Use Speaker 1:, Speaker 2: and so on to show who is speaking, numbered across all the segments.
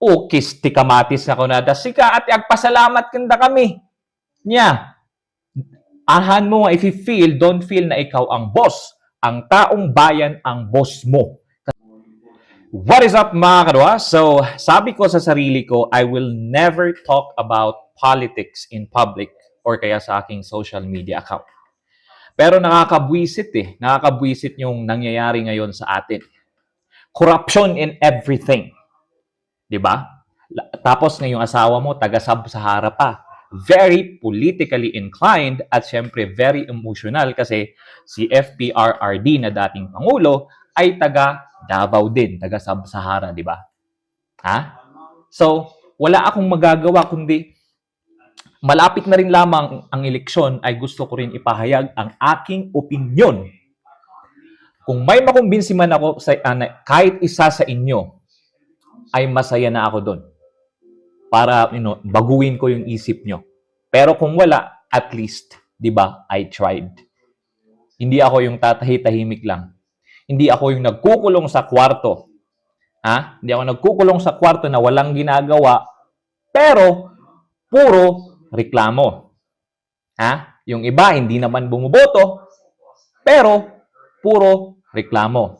Speaker 1: O kisti kamatis na kunada sika at agpasalamat kanda kami. Nya. Ahan mo nga if you feel, don't feel na ikaw ang boss. Ang taong bayan ang boss mo. What is up mga kadwa? So, sabi ko sa sarili ko, I will never talk about politics in public or kaya sa aking social media account. Pero nakakabwisit eh. Nakakabwisit yung nangyayari ngayon sa atin. Corruption in everything. 'Di ba? Tapos ngayong asawa mo, taga Sub-Sahara pa. Very politically inclined at syempre very emotional kasi si FPRRD na dating Pangulo ay taga Davao din, taga Sub-Sahara, di ba? Ha? So, wala akong magagawa kundi malapit na rin lamang ang eleksyon ay gusto ko rin ipahayag ang aking opinion. Kung may makumbinsi man ako sa na kahit isa sa inyo, ay masaya na ako doon. Para, you know, baguhin ko yung isip nyo. Pero kung wala, at least, di ba, I tried. Hindi ako yung tatahi-tahimik lang. Hindi ako yung nagkukulong sa kwarto. Ha? Hindi ako nagkukulong sa kwarto na walang ginagawa, pero puro reklamo. Ha? Yung iba, hindi naman bumuboto, pero puro reklamo.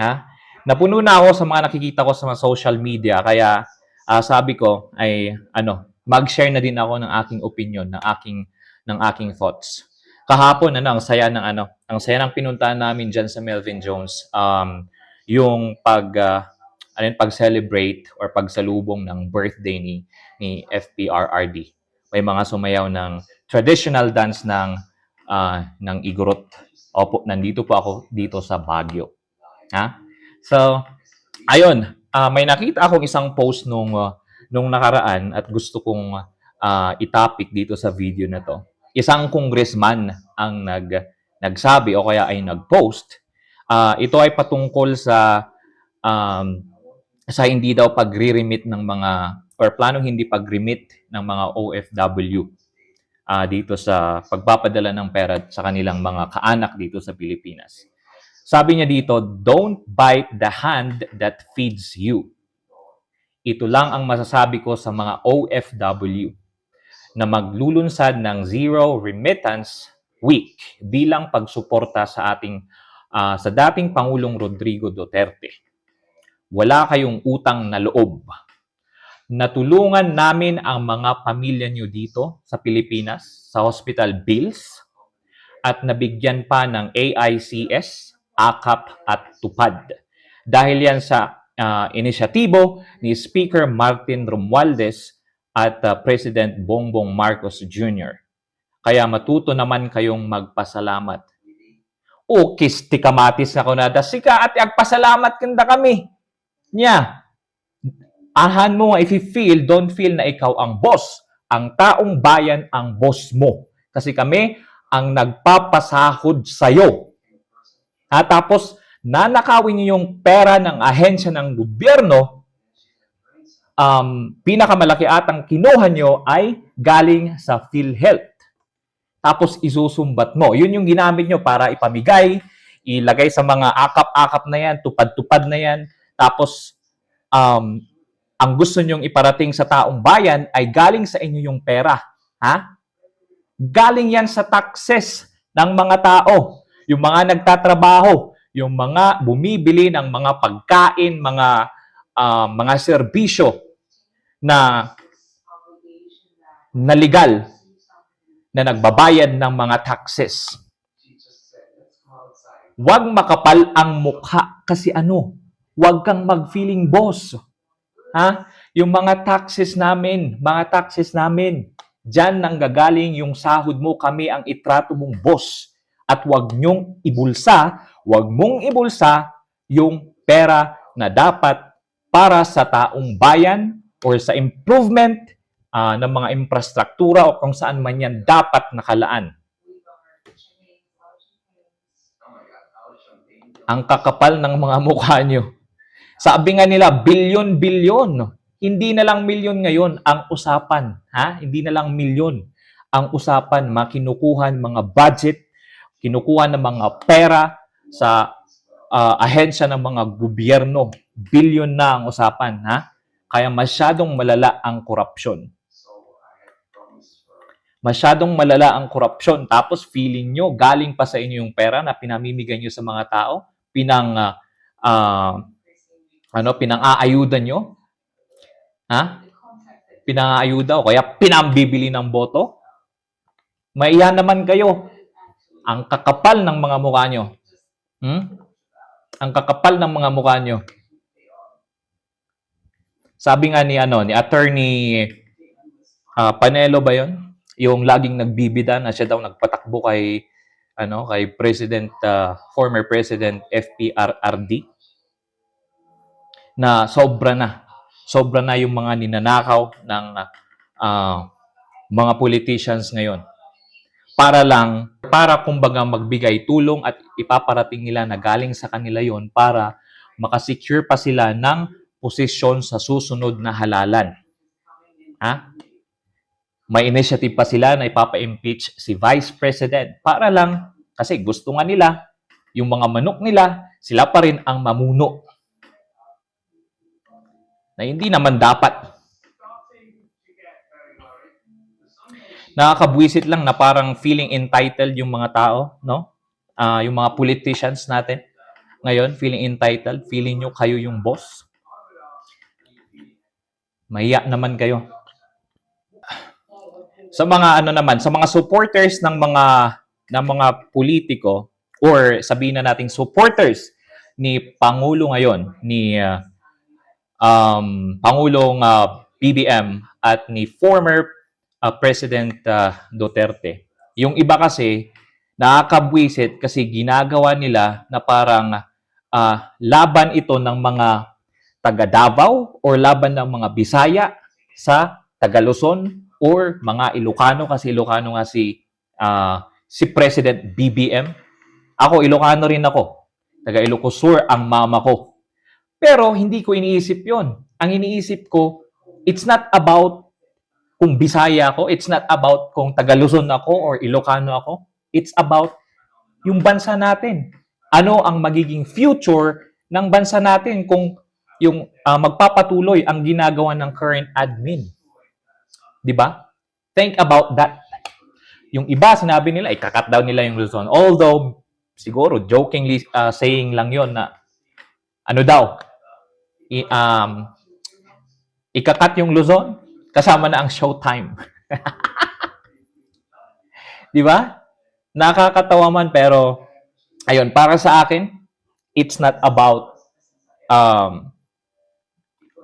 Speaker 1: Ha? Napuno na ako sa mga nakikita ko sa mga social media, kaya ah, sabi ko ay ano, mag-share na din ako ng aking opinion, ng aking ng aking thoughts. Kahapon ano, ang saya ng ano, ang saya ng pinuntahan namin diyan sa Melvin Jones, um yung pag ah, ano yun, pag-celebrate or pagsalubong ng birthday ni ni FPRRD. May mga sumayaw ng traditional dance ng ah, ng Igorot. Opo, nandito po ako dito sa Baguio. Ha? So, ayun, ah, may nakita akong isang post nung ah, nung nakaraan at gusto kong ah, itopic dito sa video na to. Isang congressman ang nag nagsabi o kaya ay nag-post. Ah, ito ay patungkol sa um, sa hindi daw pagre-remit ng mga or planong hindi pag-remit ng mga OFW ah, dito sa pagpapadala ng pera sa kanilang mga kaanak dito sa Pilipinas. Sabi niya dito, don't bite the hand that feeds you. Ito lang ang masasabi ko sa mga OFW na maglulunsad ng Zero Remittance Week bilang pagsuporta sa ating ah, sa dating Pangulong Rodrigo Duterte. Wala kayong utang na loob. Natulungan namin ang mga pamilya nyo dito sa Pilipinas sa hospital bills at nabigyan pa ng AICS, AKAP at TUPAD. Dahil yan sa ah, inisyatibo ni Speaker Martin Romualdez at ah, President Bongbong Marcos Jr. Kaya matuto naman kayong magpasalamat. O kisti kamatis na kunada sika at agpasalamat kanda kami. Nya, ahan mo nga if you feel, don't feel na ikaw ang boss. Ang taong bayan ang boss mo. Kasi kami ang nagpapasahod sa'yo. At tapos, nanakawin niyo yung pera ng ahensya ng gobyerno, um, pinakamalaki atang kinuha nyo ay galing sa PhilHealth. Tapos isusumbat mo. Yun yung ginamit nyo para ipamigay, ilagay sa mga akap-akap na yan, tupad-tupad na yan. Tapos, um, ang gusto nyong iparating sa taong bayan ay galing sa inyo yung pera. Ha? Galing yan sa taxes ng mga tao. Yung mga nagtatrabaho, yung mga bumibili ng mga pagkain, mga ah, mga serbisyo na na legal na nagbabayad ng mga taxes. Huwag makapal ang mukha kasi ano, huwag kang mag-feeling boss. Ha? Yung mga taxes namin, mga taxes namin, dyan nang gagaling yung sahod mo, kami ang itrato mong boss. At huwag nyong ibulsa, huwag mong ibulsa yung pera na dapat para sa taong bayan or sa improvement ah, ng mga infrastruktura o kung saan man yan dapat nakalaan. Ang kakapal ng mga mukha nyo. Sabi nga nila, bilyon-bilyon. Hindi na lang milyon ngayon ang usapan. Ha? Hindi na lang milyon ang usapan. Makinukuhan mga budget, kinukuha ng mga pera sa ah, ahensya ng mga gobyerno. Bilyon na ang usapan. Ha? Kaya masyadong malala ang korupsyon. Masyadong malala ang korupsyon. Tapos feeling nyo, galing pa sa inyo yung pera na pinamimigay nyo sa mga tao, pinang, ah, ah, ano, pinang-aayudan nyo. Ha? Pinang-aayuda o kaya pinambibili ng boto. Maiya naman kayo. Ang kakapal ng mga mukha nyo. Hmm? Ang kakapal ng mga mukha nyo. Sabi nga ni ano, ni attorney ah, Panelo ba 'yon? Yung laging nagbibida na siya daw nagpatakbo kay ano, kay President ah, former President FPRRD na sobra na. Sobra na yung mga ninanakaw ng ah, mga politicians ngayon. Para lang, para kumbaga magbigay tulong at ipaparating nila na galing sa kanila yon para makasecure pa sila ng posisyon sa susunod na halalan. Ha? May initiative pa sila na ipapa-impeach si Vice President para lang, kasi gusto nga nila, yung mga manok nila, sila pa rin ang mamuno. Na hindi naman dapat. Nakakabwisit lang na parang feeling entitled yung mga tao, no? Ah, yung mga politicians natin. Ngayon, feeling entitled, feeling nyo kayo yung boss. Mahiya naman kayo. Sa mga ano naman, sa mga supporters ng mga ng mga politiko or sabihin na nating supporters ni Pangulo ngayon, ni uh, um, Pangulong uh, BBM at ni former uh, President uh, Duterte. Yung iba kasi nakakabwisit kasi ginagawa nila na parang uh, laban ito ng mga taga Davao or laban ng mga Bisaya sa taga Luzon or mga Ilocano kasi Ilocano nga si ah, si President BBM. Ako Ilocano rin ako. Taga Ilocos Sur ang mama ko. Pero hindi ko iniisip 'yon. Ang iniisip ko, it's not about kung Bisaya ako, it's not about kung taga Luzon ako or Ilocano ako. It's about yung bansa natin. Ano ang magiging future ng bansa natin kung yung ah, magpapatuloy ang ginagawa ng current admin. 'Di ba? Think about that. Yung iba sinabi nila ikakat daw nila yung Luzon. Although siguro jokingly ah, saying lang 'yon na ano daw i, um ikakat yung Luzon kasama na ang showtime. 'Di ba? Nakakatawa man pero ayun, para sa akin, it's not about um,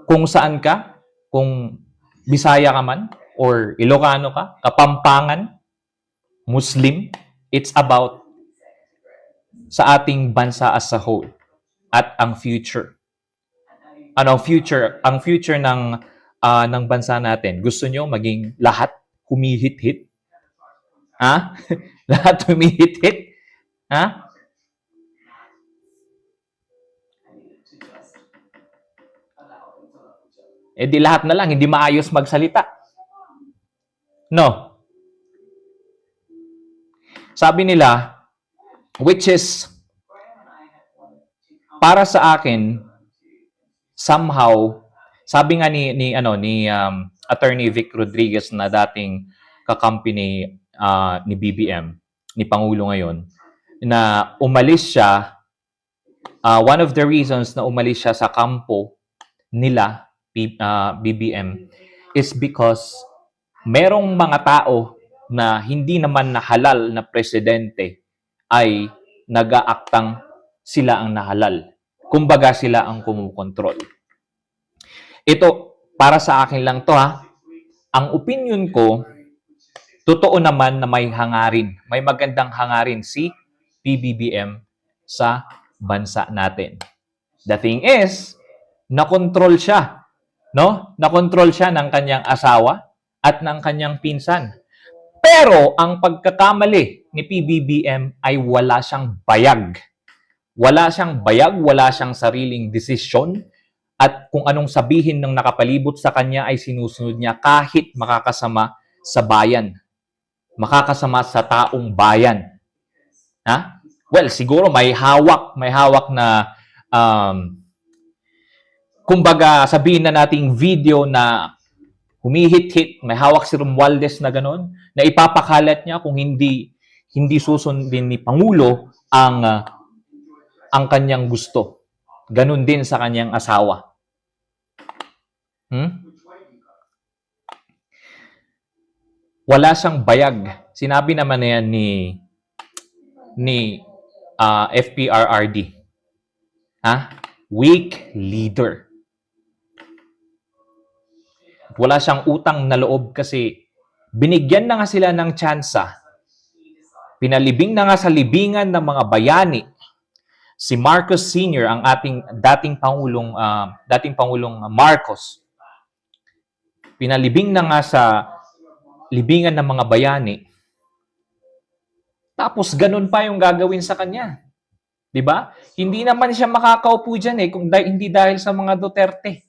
Speaker 1: kung saan ka, kung Bisaya ka man, or Ilocano ka, Kapampangan, Muslim, it's about sa ating bansa as a whole at ang future. Ano future? Ang future ng ah, ng bansa natin. Gusto nyo maging lahat humihit-hit? Ha? lahat humihit-hit? Ha? Eh di lahat na lang, hindi maayos magsalita. No. Sabi nila, which is, para sa akin, somehow, sabi nga ni, ni, ano, ni um, Attorney Vic Rodriguez na dating kakampi ni, ah, ni BBM, ni Pangulo ngayon, na umalis siya, ah, one of the reasons na umalis siya sa kampo nila, B- ah, BBM, is because merong mga tao na hindi naman na halal na presidente ay nag-aaktang sila ang nahalal. Kumbaga sila ang kumukontrol. Ito, para sa akin lang to ha. Ang opinion ko, totoo naman na may hangarin. May magandang hangarin si PBBM sa bansa natin. The thing is, nakontrol siya. No? Nakontrol siya ng kanyang asawa at ng kanyang pinsan. Pero ang pagkakamali ni PBBM ay wala siyang bayag. Wala siyang bayag, wala siyang sariling desisyon at kung anong sabihin ng nakapalibot sa kanya ay sinusunod niya kahit makakasama sa bayan. Makakasama sa taong bayan. Ha? Well, siguro may hawak, may hawak na um, kumbaga sabihin na nating video na humihit-hit, may hawak si Romualdez na ganon, na ipapakalat niya kung hindi hindi susundin ni Pangulo ang ah, ang kanyang gusto. Ganon din sa kanyang asawa. Hmm? Wala siyang bayag. Sinabi naman na yan ni ni ah, FPRRD. Ha? Weak leader. Wala siyang utang na loob kasi binigyan na nga sila ng tsansa. Pinalibing na nga sa libingan ng mga bayani si Marcos Sr., ang ating dating pangulong ah, dating pangulong Marcos. Pinalibing na nga sa libingan ng mga bayani. Tapos ganun pa yung gagawin sa kanya. 'Di ba? Hindi naman siya makakaupo diyan eh kung dahil, hindi dahil sa mga Duterte.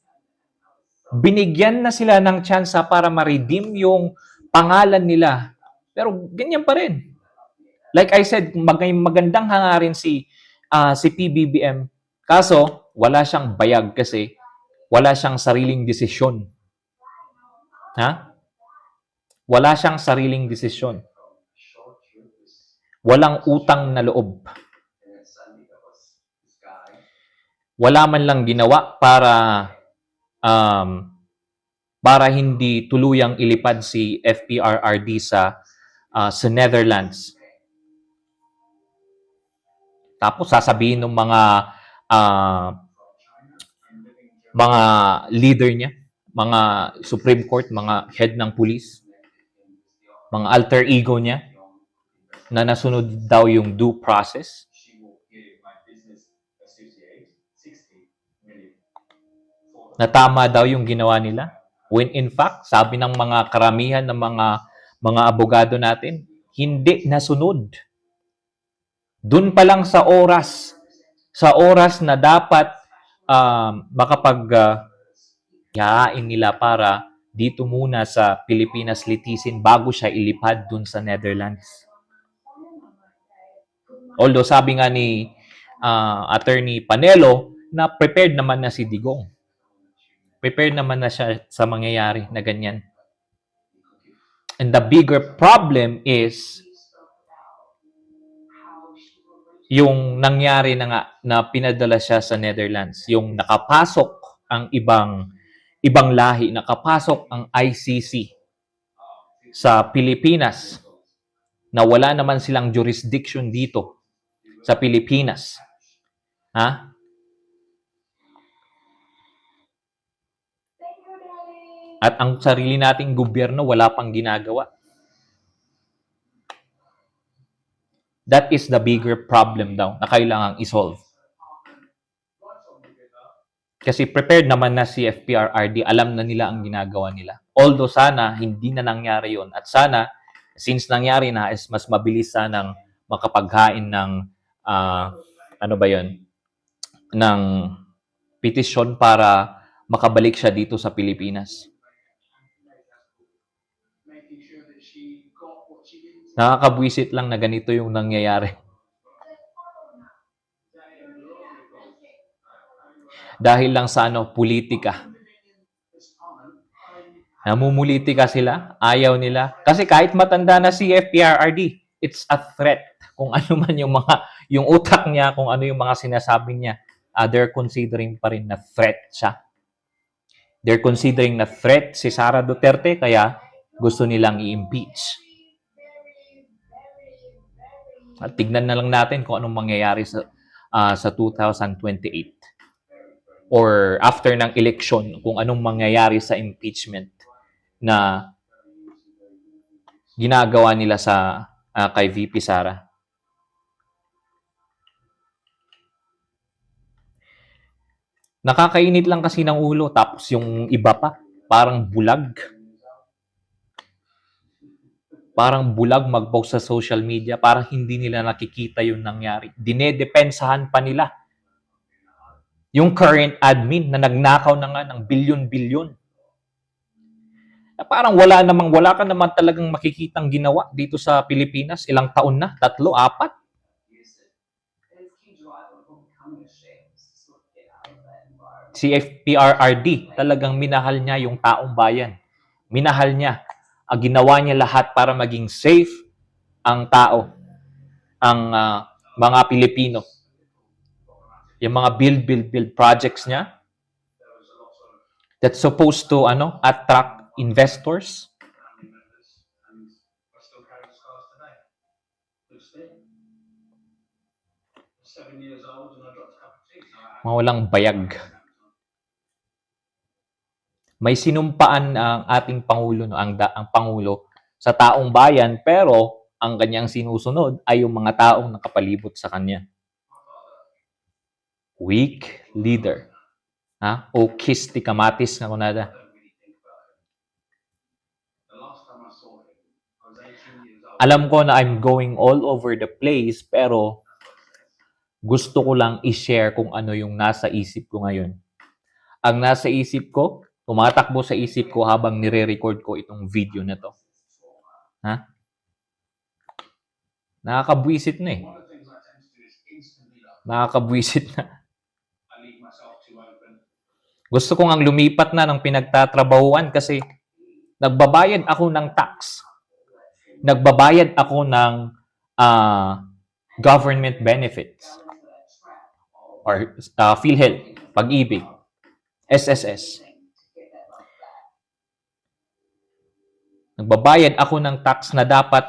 Speaker 1: Binigyan na sila ng tsansa para ma-redeem yung pangalan nila. Pero ganyan pa rin. Like I said, mag- magandang hangarin si ah, si PBBM. Kaso wala siyang bayag kasi wala siyang sariling desisyon. Ha? Wala siyang sariling desisyon. Walang utang na loob. Wala man lang ginawa para um, para hindi tuluyang ilipad si FPRRD sa ah, sa Netherlands. Tapos sasabihin ng mga ah, mga leader niya, mga Supreme Court, mga head ng police, mga alter ego niya na nasunod daw yung due process. Na tama daw yung ginawa nila. When in fact, sabi ng mga karamihan ng mga mga abogado natin, hindi nasunod. Doon pa lang sa oras, sa oras na dapat um, makapag uh, yain nila para dito muna sa Pilipinas litisin bago siya ilipad dun sa Netherlands. Although sabi nga ni ah, attorney Panelo na prepared naman na si Digong. Prepared naman na siya sa mangyayari na ganyan. And the bigger problem is yung nangyari na nga na pinadala siya sa Netherlands, yung nakapasok ang ibang ibang lahi, nakapasok ang ICC sa Pilipinas na wala naman silang jurisdiction dito sa Pilipinas. Ha? At ang sarili nating gobyerno wala pang ginagawa. That is the bigger problem daw na kailangang isolve. Kasi prepared naman na si FPRRD, alam na nila ang ginagawa nila. Although sana hindi na nangyari yon at sana since nangyari na is mas mabilis sanang makapaghain ng ah, ano ba yon ng petisyon para makabalik siya dito sa Pilipinas. Nakakabwisit lang na ganito yung nangyayari. Dahil lang sa ano, politika. Namumulitika sila, ayaw nila. Kasi kahit matanda na si FPRRD, it's a threat. Kung ano man yung mga, yung utak niya, kung ano yung mga sinasabi niya, uh, they're considering pa rin na threat siya. They're considering na threat si Sara Duterte, kaya gusto nilang i-impeach. At tignan na lang natin kung anong mangyayari sa, ah, sa 2028 or after ng election kung anong mangyayari sa impeachment na ginagawa nila sa ah, kay VP Sara. Nakakainit lang kasi ng ulo tapos yung iba pa parang bulag. Parang bulag mag-post sa social media, parang hindi nila nakikita yung nangyari. Dinedepensahan pa nila yung current admin na nagnakaw na nga ng bilyon-bilyon. Na parang wala namang, wala ka naman talagang makikitang ginawa dito sa Pilipinas. Ilang taon na? Tatlo? Apat? si FPRRD, talagang minahal niya yung taong bayan. Minahal niya. Ang ginawa niya lahat para maging safe ang tao, ang ah, mga Pilipino. Yung mga build, build, build projects niya that's supposed to ano attract investors. Mga walang bayag. May sinumpaan ang ating pangulo no, ang da- ang pangulo sa taong bayan pero ang kanyang sinusunod ay yung mga taong nakapalibot sa kanya. Weak leader. Ha? O kiss ti kamatis nga kunada. Alam ko na I'm going all over the place pero gusto ko lang i-share kung ano yung nasa isip ko ngayon. Ang nasa isip ko, tumatakbo sa isip ko habang nire-record ko itong video na to. Ha? Nakakabwisit na eh. Nakakabwisit na. Gusto ko ngang lumipat na ng pinagtatrabahuan kasi nagbabayad ako ng tax. Nagbabayad ako ng ah, government benefits or uh, PhilHealth, Pag-ibig, SSS. Nagbabayad ako ng tax na dapat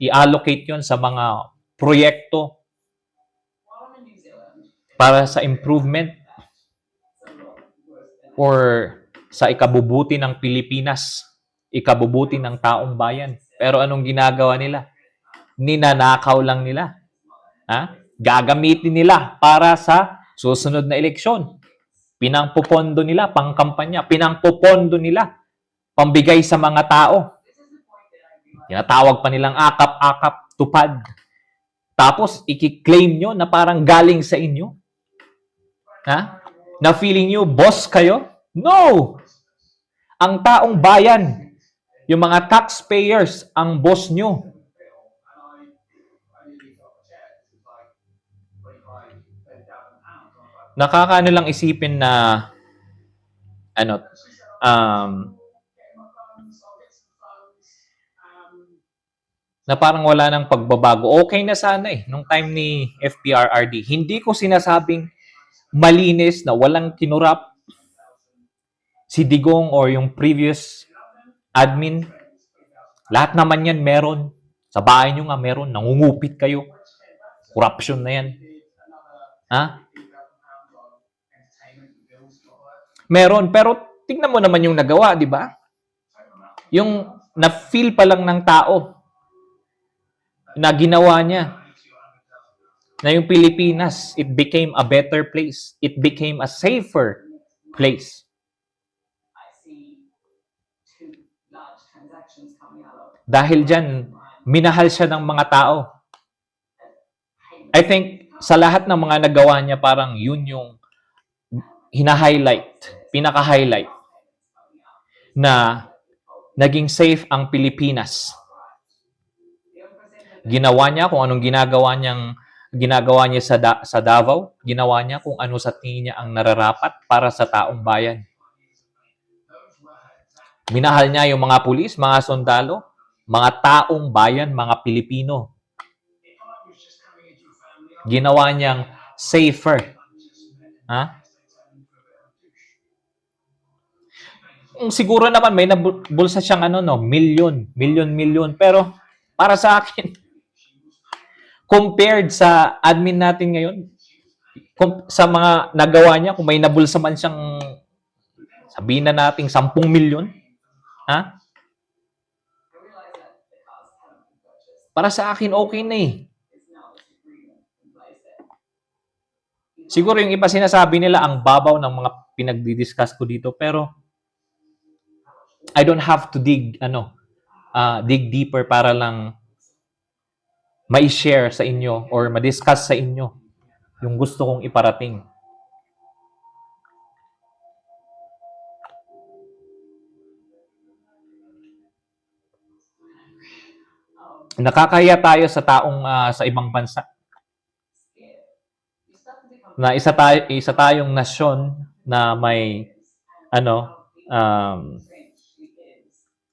Speaker 1: i-allocate yon sa mga proyekto para sa improvement or sa ikabubuti ng Pilipinas, ikabubuti ng taong bayan. Pero anong ginagawa nila? Ninanakaw lang nila. Ha? Gagamitin nila para sa susunod na eleksyon. Pinangpopondo nila, pangkampanya. Pinangpopondo nila, pambigay sa mga tao. Tinatawag pa nilang akap-akap, tupad. Tapos, ikiklaim nyo na parang galing sa inyo. Ha? Na feeling nyo, boss kayo? No! Ang taong bayan, yung mga taxpayers, ang boss nyo. Nakakaano lang isipin na ano um na parang wala nang pagbabago. Okay na sana eh nung time ni FPRRD. Hindi ko sinasabing malinis na walang kinurap si Digong or yung previous admin. Lahat naman yan meron. Sa bahay nyo nga meron. Nangungupit kayo. Corruption na yan. Ha? Meron. Pero tingnan mo naman yung nagawa, di ba? Yung na-feel pa lang ng tao na ginawa niya na yung Pilipinas, it became a better place. It became a safer place. Dahil dyan, minahal siya ng mga tao. I think sa lahat ng mga nagawa niya, parang yun yung hina-highlight, pinaka-highlight na naging safe ang Pilipinas. Ginawa niya kung anong ginagawa niyang ginagawa niya sa da- sa Davao, ginawa niya kung ano sa tingin niya ang nararapat para sa taong bayan. Minahal niya yung mga pulis, mga sundalo, mga taong bayan, mga Pilipino. Ginawa niyang safer. Ha? Siguro naman may nabulsa siyang ano no, million, million, million. Pero para sa akin, compared sa admin natin ngayon, sa mga nagawa niya, kung may nabulsa man siyang sabihin na nating 10 milyon, ha? Para sa akin, okay na eh. Siguro yung iba sinasabi nila ang babaw ng mga pinagdi-discuss ko dito, pero I don't have to dig, ano, ah, dig deeper para lang ma-share sa inyo or ma-discuss sa inyo yung gusto kong iparating. Nakakaya tayo sa taong ah, sa ibang bansa na isa tayo isa tayong nasyon na may ano um,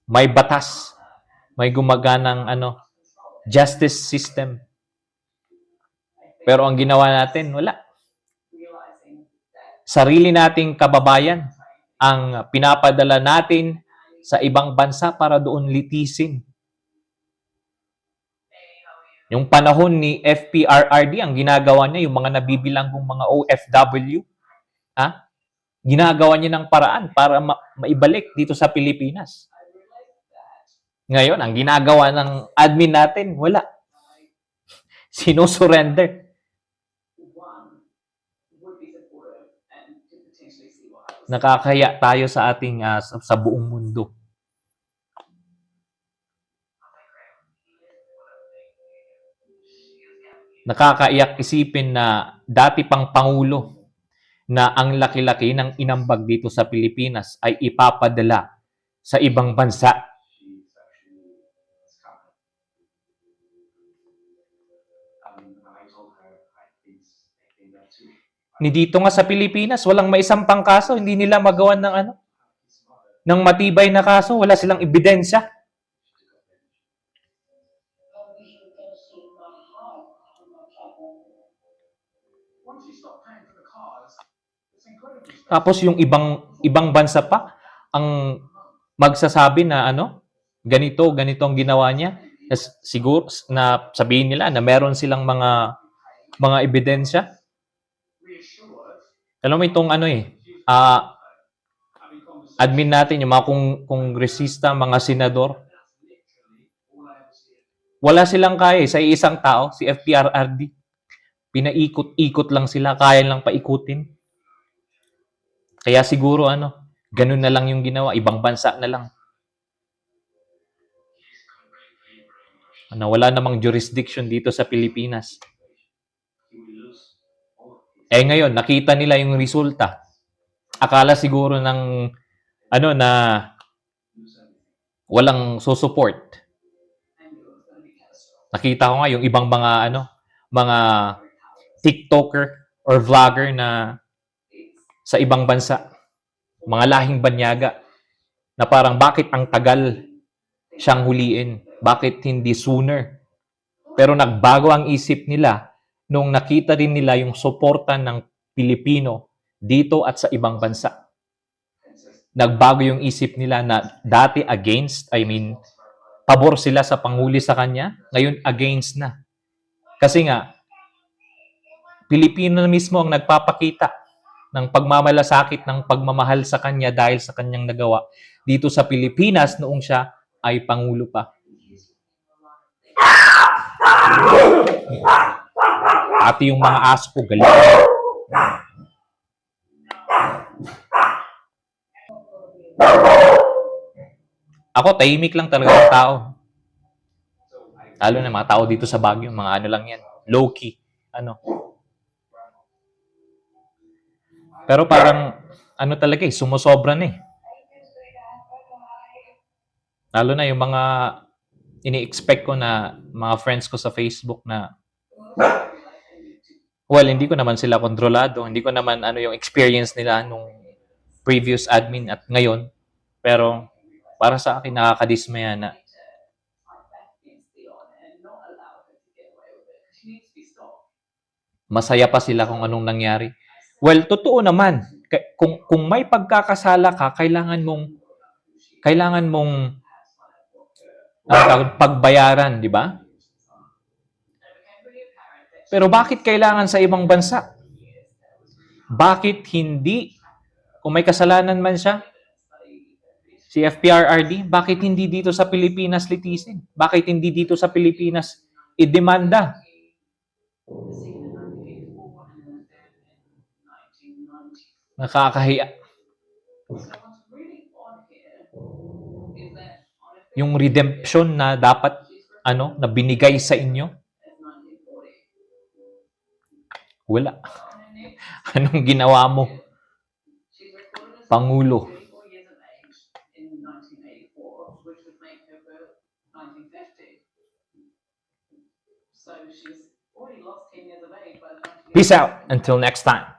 Speaker 1: may batas, may gumaganang ano justice system. Pero ang ginawa natin, wala. Sarili nating kababayan ang pinapadala natin sa ibang bansa para doon litisin. Yung panahon ni FPRRD, ang ginagawa niya, yung mga nabibilang kong mga OFW, ha? ginagawa niya ng paraan para ma- maibalik dito sa Pilipinas. Ngayon, ang ginagawa ng admin natin, wala. Sinusurrender. Nakakaya tayo sa ating, ah, sa, sa buong mundo. Nakakaiyak isipin na dati pang Pangulo na ang laki-laki ng inambag dito sa Pilipinas ay ipapadala sa ibang bansa. Ni dito nga sa Pilipinas, walang may isang pangkaso, hindi nila magawan ng ano, ng matibay na kaso, wala silang ebidensya. Tapos yung ibang ibang bansa pa ang magsasabi na ano, ganito, ganito ang ginawa niya. Siguro na sabihin nila na meron silang mga mga ebidensya. Alam mo itong ano eh, ah, admin natin, yung mga kong, kongresista, mga senador, wala silang kaya eh, sa isang tao, si FPRRD. Pinaikot-ikot lang sila, kaya lang paikutin. Kaya siguro ano, ganun na lang yung ginawa, ibang bansa na lang. Ano, wala namang jurisdiction dito sa Pilipinas. Eh ngayon, nakita nila yung resulta. Akala siguro ng ano na walang susupport. Nakita ko nga yung ibang mga ano, mga TikToker or vlogger na sa ibang bansa, mga lahing banyaga, na parang bakit ang tagal siyang huliin? Bakit hindi sooner? Pero nagbago ang isip nila nung nakita din nila yung suporta ng Pilipino dito at sa ibang bansa. Nagbago yung isip nila na dati against, I mean, pabor sila sa panguli sa kanya, ngayon against na. Kasi nga, Pilipino na mismo ang nagpapakita ng pagmamalasakit ng pagmamahal sa kanya dahil sa kanyang nagawa dito sa Pilipinas noong siya ay pangulo pa. Pati yung mga aso ko galing. Ako, tahimik lang talaga ang tao. Lalo na mga tao dito sa Baguio, mga ano lang yan. Low-key. Ano. Pero parang, ano talaga eh, sumusobra na eh. Lalo na yung mga ini-expect ko na mga friends ko sa Facebook na well, hindi ko naman sila kontrolado. Hindi ko naman ano yung experience nila nung previous admin at ngayon. Pero para sa akin nakakadismaya na masaya pa sila kung anong nangyari. Well, totoo naman. Kung kung may pagkakasala ka, kailangan mong kailangan mong tawag, pagbayaran, di ba? Pero bakit kailangan sa ibang bansa? Bakit hindi kung may kasalanan man siya, si FPRRD, bakit hindi dito sa Pilipinas litisin? Bakit hindi dito sa Pilipinas idemanda? Nakakahiya. Yung redemption na dapat ano, na binigay sa inyo, wala. Anong ginawa mo? Pangulo. Peace out. Until next time.